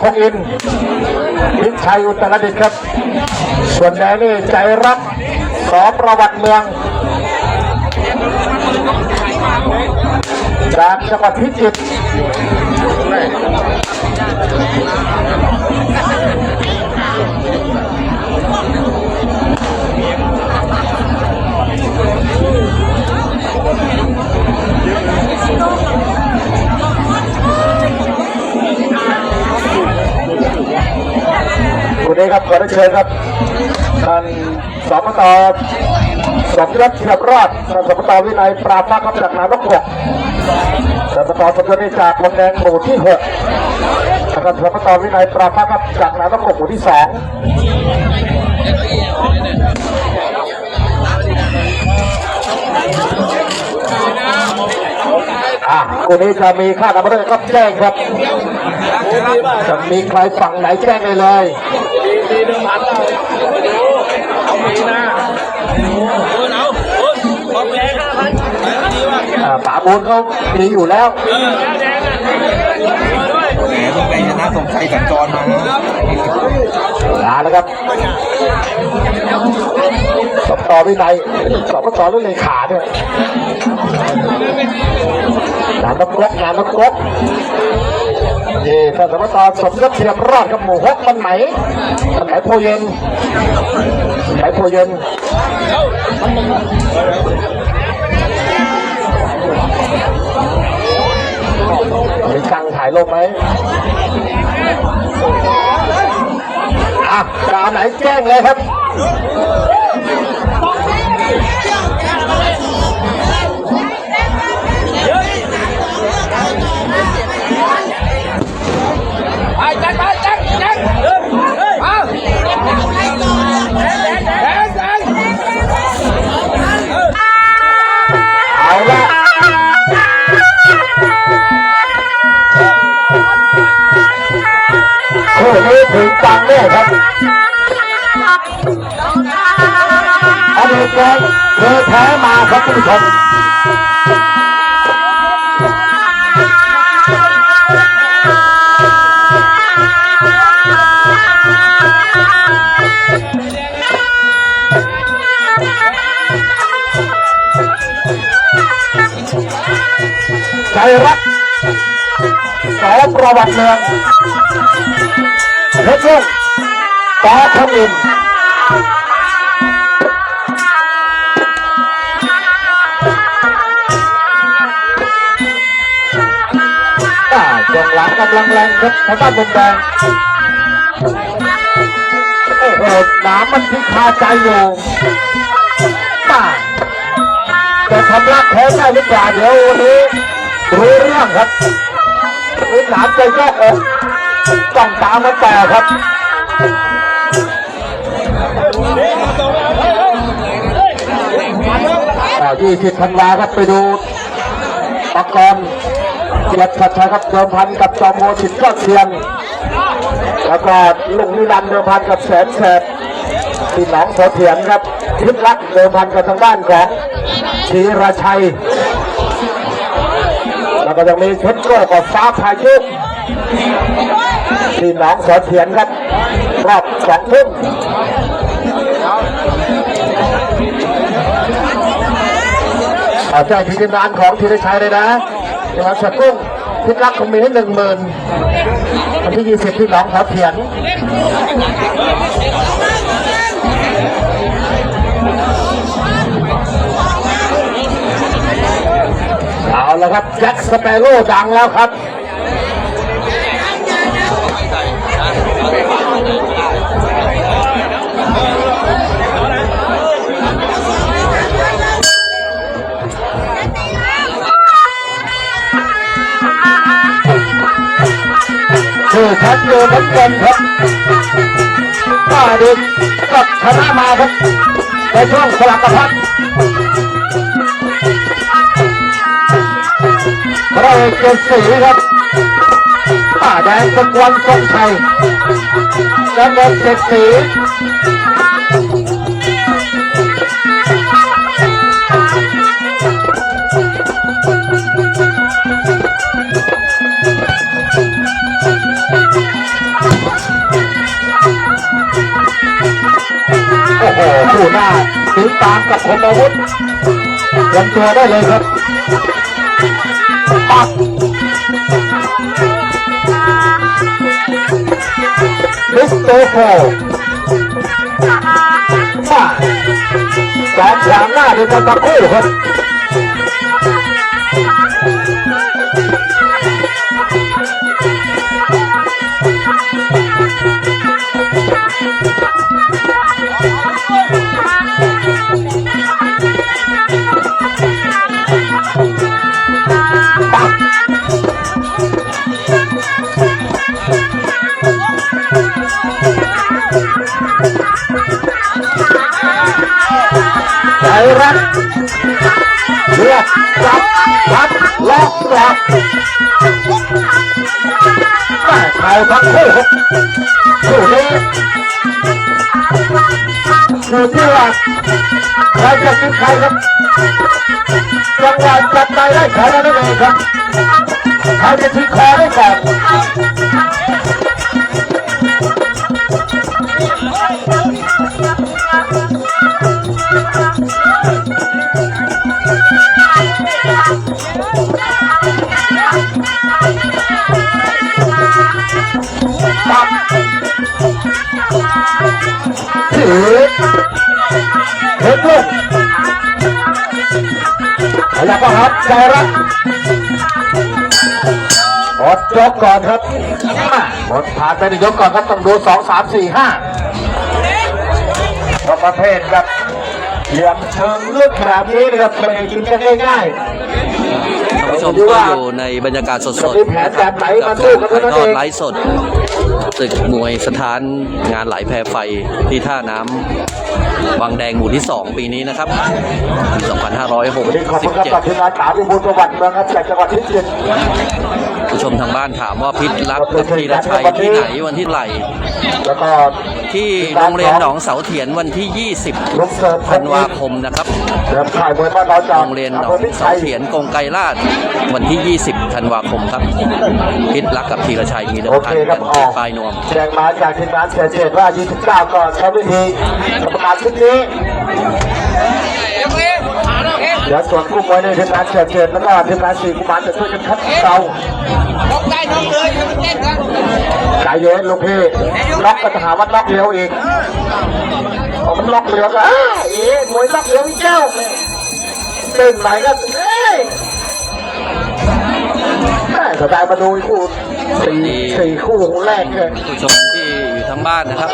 คงอินพิชัยอุตรดิตครับ ส่วนแดงนี่ใจรักสอประวัติเมือง จากจังหวัดพิจิตรคุ นี้ครับขอได้เชิญครับท่านสมตสมรัตน์เฉียบรอดท่านสมตวินัยปราบพระครับจากนายกหกสมตสมยศนี่จากลำแดงหมู่ที่หกท่านสมตวินัยปราบพระครับจากนายกหกหมู่ที่สองอะคุณนี้จะมีค่าดำเนินครับแจ้งครับ จะมีใครฝั่งไหนแจ้งได้เลย ดีเดิมพันเราเอาปีหน้าเออเอาเออของแดงห้าพันดีว่ะอ่าป๋าบูนเขามีอยู่แล้ว เออแดงอะด้วยแหมต้องไก่ชนะสงชัยสัญจรมานะลาแล้วครับสอบต่อวินัยสอบต่อเรื่องเลขาเนี่ยงานนักกรกงานนักกรก เย่ท่านสมตสมยศเทียมรอดกับหมู่ฮกมันไหมมันไหมโพเย็นไหมโพเย็นมีกังถ่ายลงไหมอะกาไหนแจ้งเลยครับ ถึงตังแน่ครับอดีตแกเคยแพ้มาครับท่านผู้ชมใจรักสอประวัติเมือง เพชรลุงต่อคำอินอ่าจงหลังกำลังแรงครับทางด้านมุมแดงโอ้โหน้ำมันที่คาใจอยู่ป้าจะทำรักแท้ได้หรือเปล่าเดี๋ยววันนี้รู้เรื่องครับมีหนามใจแยกอก ต้องตามมาต่อครับอ่า20ธันวาครับไปดูปกรณ์เกียรติชัดชัยครับเดิมพันกับจอมโมสิทธิ์ยอดเทียนแล้วก็ลุงนิรันดร์เดิมพันกับแสนแสบที่หนองโสเถียนครับทิพย์รักเดิมพันกับทางด้านของธีรชัย แล้วก็ยังมีเพชรโก้กับฟ้าพายุ ที่หนองโสเถียนครับรอบสองทุ่มเอาแจ้งทีมงานของธีรชัยเลยนะจังหวัดสระกุ้งพิรักคงมีให้หนึ่งหมื่นวันที่ยี่สิบที่หนองขาเถียนเอาละครับแจ็คสเปโร่ดังแล้วครับ อชัดอยู่เหมือนกันครับป้าดินก็ชนะมาครับในช่วงสลับกระพัดเราเอกเกศรีครับป้าแดงสกวนทรงชัยและเงินเจ็ดสี สีตามกับคมอาวุธเตรียมตัวได้เลยครับปักมิสเตอร์โฟมาสองขวางหน้าเดินกันตะคู่ครับ ม่เข่าทั้งคู่ครับคู่นี้อยู่ที่ว่าใครจะกินใครครับจังหวะจับไปได้แขนแล้วนั่นเองครับใครจะทิ้งคอได้ก่อน เห็นลูกขยับมาครับใจรักหมดยกก่อนครับมาหมดผ่านไปหนึ่งยกก่อนครับต้องดูสองสามสี่ห้าก็ประเภทแบบเหลี่ยมเชิงลึกแบบนี้นะครับไม่ได้กินกันง่ายท่านผู้ชมก็อยู่ในบรรยากาศสดจะๆมีแผนแบบไหนมาสู้กันถ่ายเท่านั้นทอเอดงไลฟ์สด ตึกมวยสถานงานไหลแพไฟที่ท่าน้ำวังแดงหมู่ที่ 2 ปีนี้นะครับปีวันนี้ขอบคุณครับกับ2567ทีมงานสามพิบูลประวัติเมืองครับจากจังหวัดพิจิตรผู้ชมทางบ้านถามว่าพิษรักกับธีรชัยที่ไหนวันที่ไหลแล้วก็ ที่โรงเรียนหนองเสาเถียนวันที่ลูกเสิร์ฟ20 ธันวาคมนะครับเดิมข่ายมวยบ้านเราจากโรงเรียนหนองเสาเถียนกงไกรราชวันที่ 20 ธันวาคมครับพิษรักกับธีรชัยมีเดิมโอพัเคนคกัรันบอที่อกปลายนวมแจ้งมาจากทีมงานเสียเจตว่า 29 ก่อนใช้วิธีกรรมการชุดนี้ เดี๋ยวส่วนคู่มวยในทีมงานเสียดเจตแล้วก็ทีมงานสี่กุมารจะช่วยกันคัดเกลาล็อกได้น้องเลยอย่าไปเต้นกันใจเย็นลูกพี่ล็อกก็จะหาว่าล็อกเร็วอีกพอามันล็อกเร็วก็อ้าเอ๊ะมวยล็อกเร็วอีกเจ้าเต้นไหนก็เอ้ยแม่สบายมาดูอีกคู่สี่สี่คู่แรกเลยผู้ชม ที่อยู่ทางบ้านนะครับ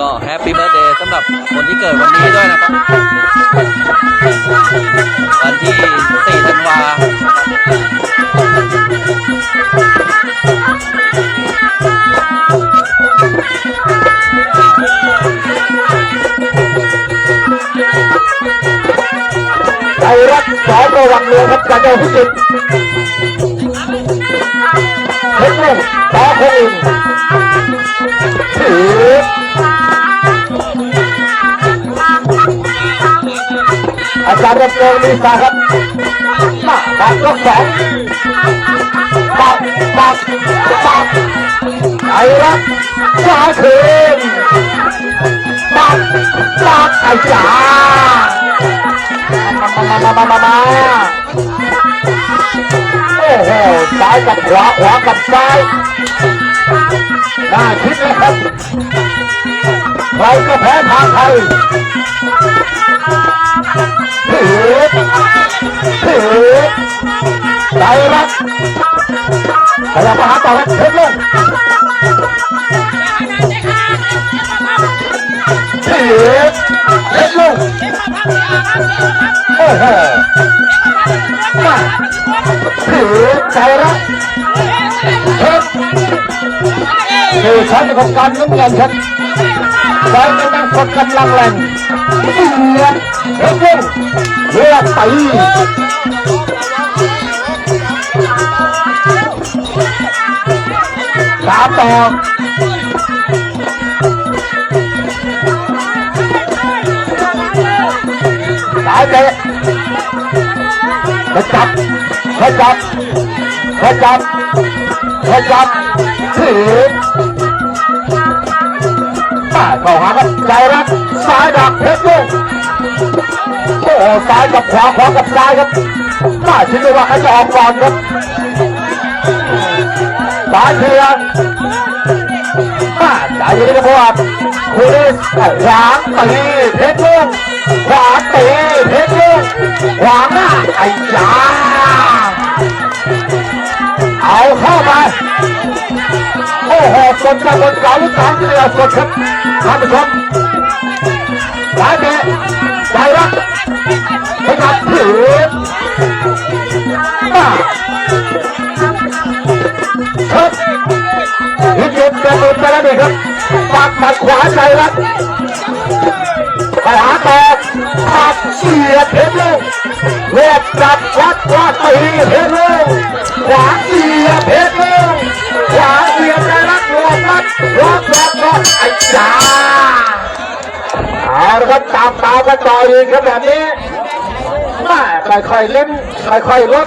ก็แฮปปี้เบิร์ a เดย์สำหรับคนที่เกิดวันนี้ด้วยนะครับ วันที่ 4 ธันวาใจรักสอนระวังเรือครับจากเจ้าพิจิตรเพชรลุงต่อคงอินถื อาจารย์ดำเนินมีสาครับมาบักยกสองบักบักบักใจรักสาเคืนบักบักไอ้จ๋ามามามามามาโอ้โหซ้ายกับขวาขวากับซ้าย น่าคิดนะครับใครก็แพ้ทางไทยถือถือใจรักพยายามหาต่อครับเพชรลุงถือเพชรลุงโอ้โหมาถือใจรัก คือชั้นของการน้ำเงินครับใจกำลังกดกำลังแรงเดือดเฮ้ยลุงเลือดตีสามต่อสายเตะขจับขจับขจับขจับถือป้ เข้าหาครับใจรักสายดักเพชรลูกโอ้ซ้ายกับขวาขวากับซ้ายครับน่าคิดเลยว่าใครจะออกก่อนครับซ้ายเทียงมาใจเย็นๆนะครับคุณขวางตีเพชรลุงขวาตีเพชรลุงขวางหน้าไอ้ยาเอาเข้าไป โอ้โหสดจากบนเสาลูกสาวเรือสดครับท่านผู้ชมสายเตะสายรักไปกับถือมาครับฮิตเก็บกระโดดไปแล้วนี่ครับปักหมัดขวาใจรักไปหาต่อปักเสียเพชรลูกเรียกจับวัดวัดตีเพชรลูกขวาเสียเพชรลูกขวา วมมัดรวมรวมรวมไอ้จ้าเอาละครับตามตามกันต่ออีกครับแบบนี้แม่ค่อยๆเล่นค่อยๆลด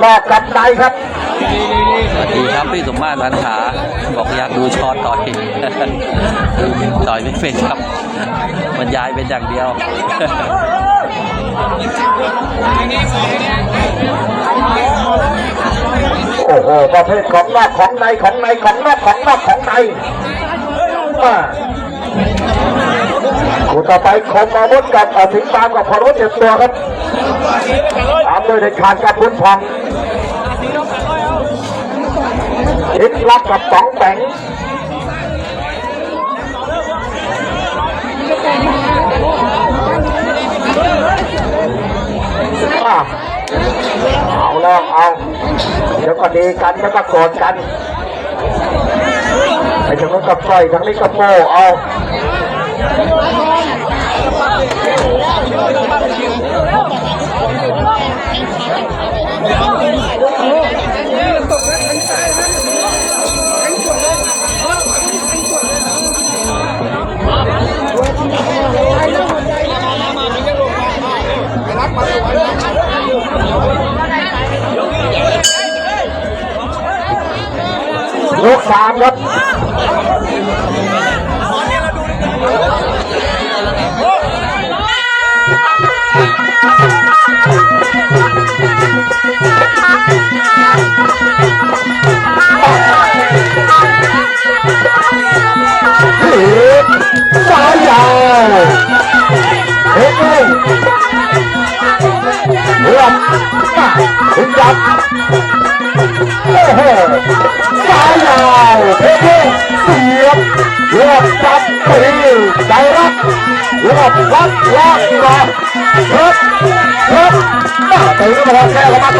หลอกกับในครับสวัสดีครับพี่สมมาตรพันขาบอกอยากดูช็อตต่อยต่อยไม่เป็นครับบรรยายเป็นอย่างเดียว โอ้โหประเภทของนอกของในของในของนอกของนอกของในมาคู่ต่อไปคมอาวุธกับอสิงตามกับพรุษเจ็บตัวครับตามโดยเด็ดขาดกับพุนพองอิทลับกับสองแปง องเอา เดี๋ยวก็ดีกันแล้วก็โกรธกันไอ้ทางนู้นก็ปล่อยทางนี้ก็โม่เอาเลูกสามครับ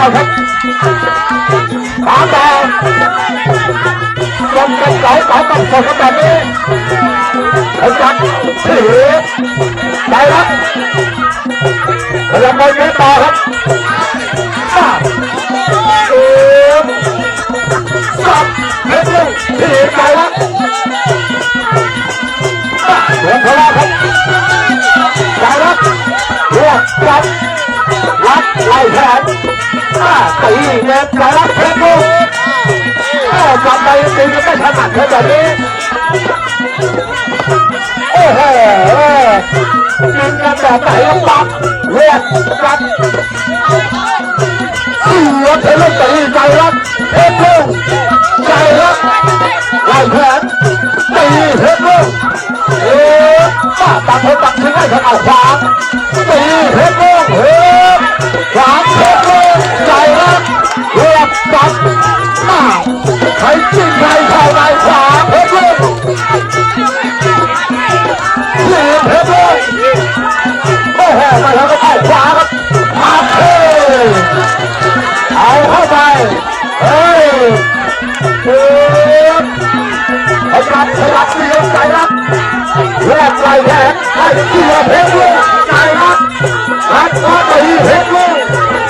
ข้ามาก่อนครับตามต่อจนเป็นเสาเสาต้องสดกันแบบนี้ไอ้จับถีบใจรักพยายามไปยืนต่อครับ ตีเงินไปแล้วเพชรลูกโอ้จับไปตีก็ไม่ถนัดเท่าแบบนี้โอ้โหยิงกันแบบไหนครับปั๊บเรียกจับเสียเพชรลูกตีใจรักเพชรลูกใจรักไล่แขนตีเพชรลูกเอ๊ะป้าตัดคนตัดทิ้งให้ทางเอาขวางตีเพชรลูกเฮ้ย ขวางเพชรลูกใจรักเรียบตัดมาใครจริงใครเข้าในขวาเพชรลูกตีเพชรลูกโอ้โหไปทางก็เข้าขวาครับมาเทเอาเข้าไปเฮ้ยเฮ้ยไอ้รักไอ้รักเลี้ยงใจรักแลกไหลแขนให้เสียเพชรลูกใจรักรักก็ตีเพชรลูกเพชร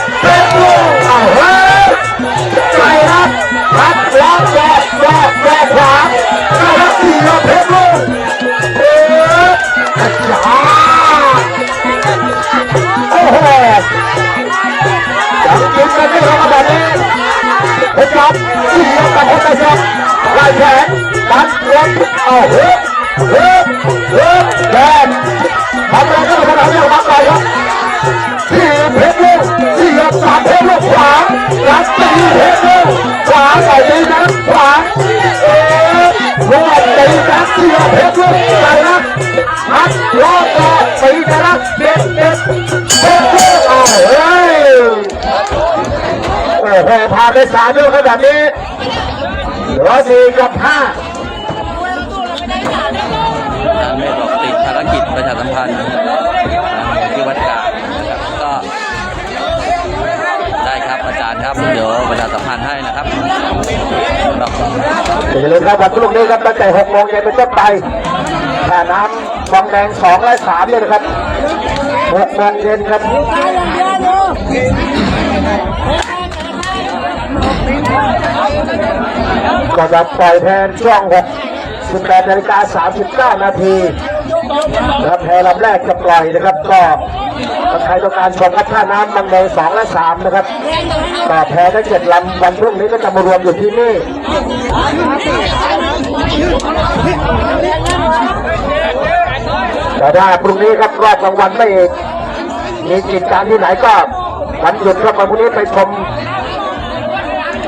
สามลูกขนาดนี้เหลือสี่กับห้าทางเมฆบอกติดภารกิจประชาสัมพันธ์ที่วัดกลางนะครับก็ได้ครับอาจารย์ครับเดี๋ยวประชาสัมพันธ์ให้นะครับครับอย่าลืมครับวันพรุ่งนี้ครับตั้งแต่หกโมงเย็นเป็นต้นไปแช่น้ำวังแดงสองและสามเลยนะครับหกโมงเย็นครับ ก็จะปล่อยแทนช่วง6 18นาฬิกา39 นาทีนะครับแพรลำแรกจะปล่อยนะครับก็ใครต้องการชมครับท่าน้ำบางแดง2และ3นะครับก็แพรทั้งเจ็ดลำวันพรุ่งนี้ก็จะมารวมอยู่ที่นี่แต่ถ้าพรุ่งนี้ครับรอบกลางวันไม่มีกิจการที่ไหนก็วันหยุดครับวันพรุ่งนี้ไปชม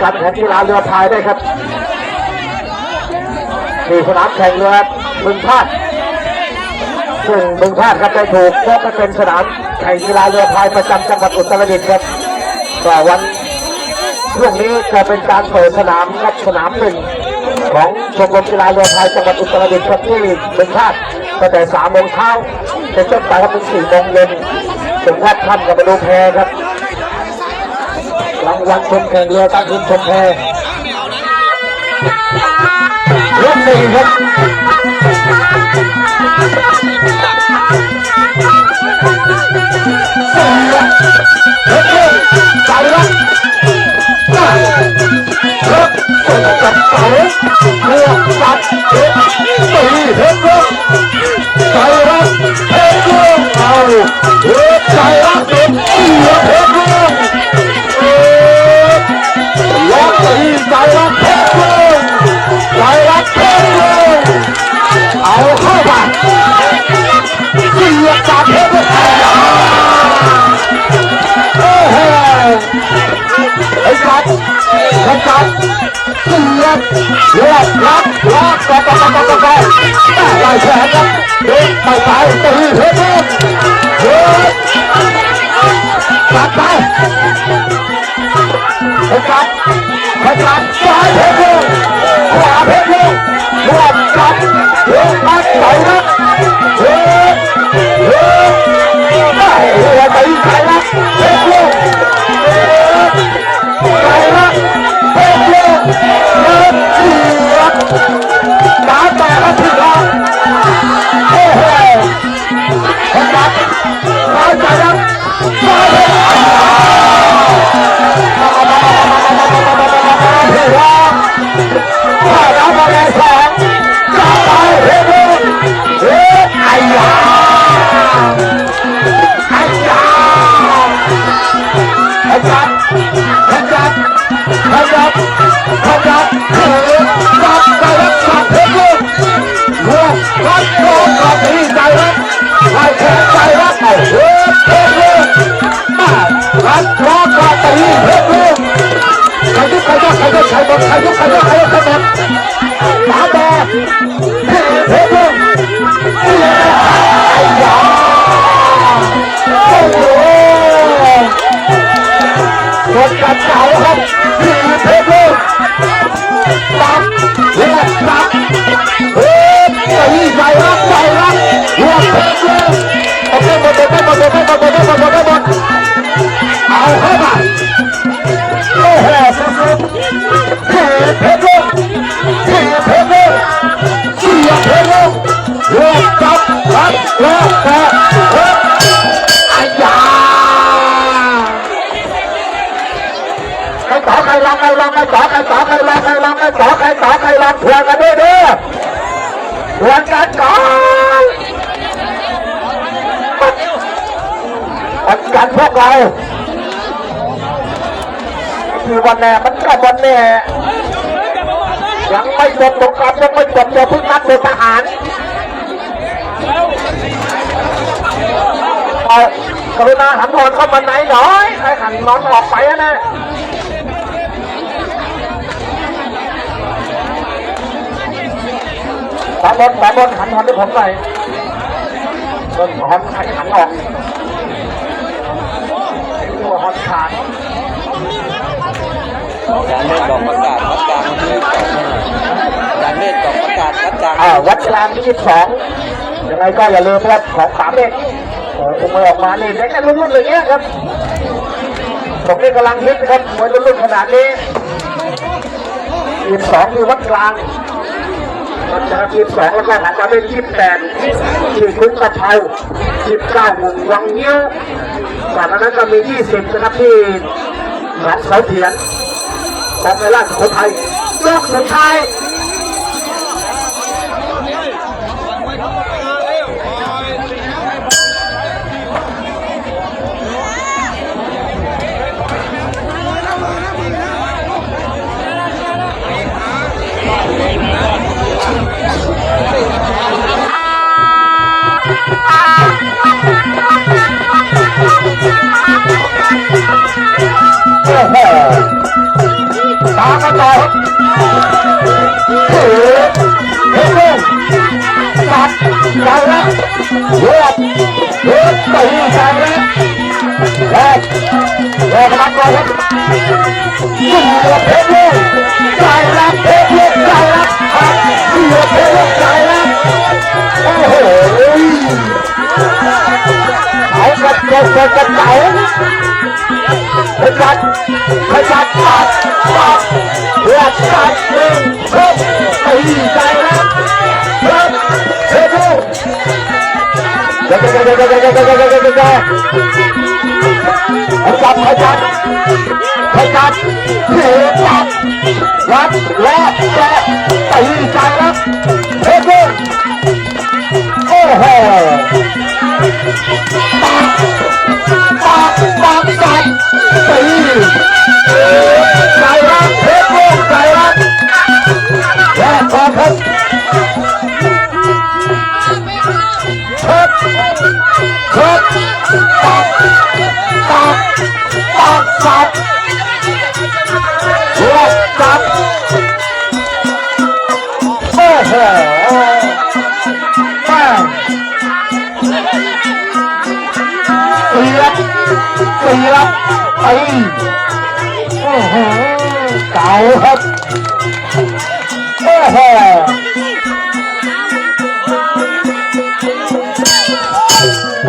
การแข่งกีฬาเรือพายได้ครับมีสนามแข่งเรือบึงพาดซึ่งบึงพาดครับได้ถูกยกให้เป็นสนามแข่งกีฬาเรือพายประจำจังหวัดอุตรดิตถ์ครับก็วันช่วงนี้จะเป็นการเปิดสนามครับสนามหนึ่งของชมรมกีฬาเรือพายจังหวัดอุตรดิตถ์ครับที่บึงพาดตั้งแต่สามโมงเช้าเป็นต้นไปครับเป็นสี่โมงเย็นถึงวัดท่านกับไปดูแพครับ รางวัลชมแข่งเรือตั้งขึ้นชมแพยกหนึ่งครับ ใครลองใครลองใครสอใครสอใครลองใคร ต่อใครต่อใครลองทวนกันด้วยเด้อทวนกันก่อนปัดกันพวกเราคือวันแน่มันก็วันแน่ยังไม่จบสงครามยังไม่จบอย่าเพิ่งนัดเป็นทหารเอากรุณาหันนอนเข้ามาไหนหน่อยใครหันนอนออกไปนะ ขวาบนขวาบนหันหันให้ผมหน่อยต้นหอมหันออกตัวหอมขาดการเล่นดอกประกาศวัดกลางวันที่การเล่นดอกประกาศวัดกลางอ่าวัดกลางที่22ยังไงก็อย่าลืมนะครับของสามเด็กโอ้โหมวยออกมานี่ได้แค่รุ่นๆเลยเนี้ยครับผมนี่กำลังฮิตนะครับมวยรุ่นๆขนาดนี้ทีมสองคือวัดกลาง วัดกลางทีมสองแล้วก็หันมาเป็นทีมแปดที่คุ้งตะเภาทีมเก้าหงวังเงี้ยวก่อนนั้นก็มียี่สิบนะครับที่หลังเสาเถียนของในราชสุโขทัยยกสุดท้าย 打个打。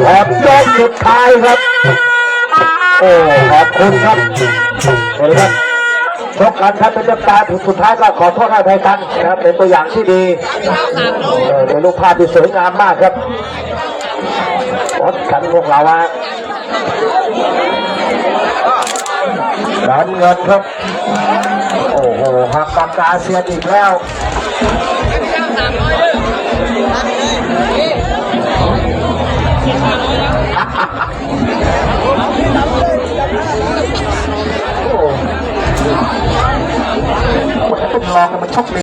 ขอบยกสุดท้ายครับ โอ้ขอบคุณครับสวัสดีครับชกกันครับเป็นเจ้าตาถึงสุดท้ายก็ขอโทษให้ไทยกันนะครับ เป็นตัวอย่างที่ดีเป็นรูปภาพที่สวยงามมากครับรถกันพวกเราอะร้านเงินครับ โอ้โหหักปากกาเซียนอีกแล้ว มันเป็นรองมานชอบเลย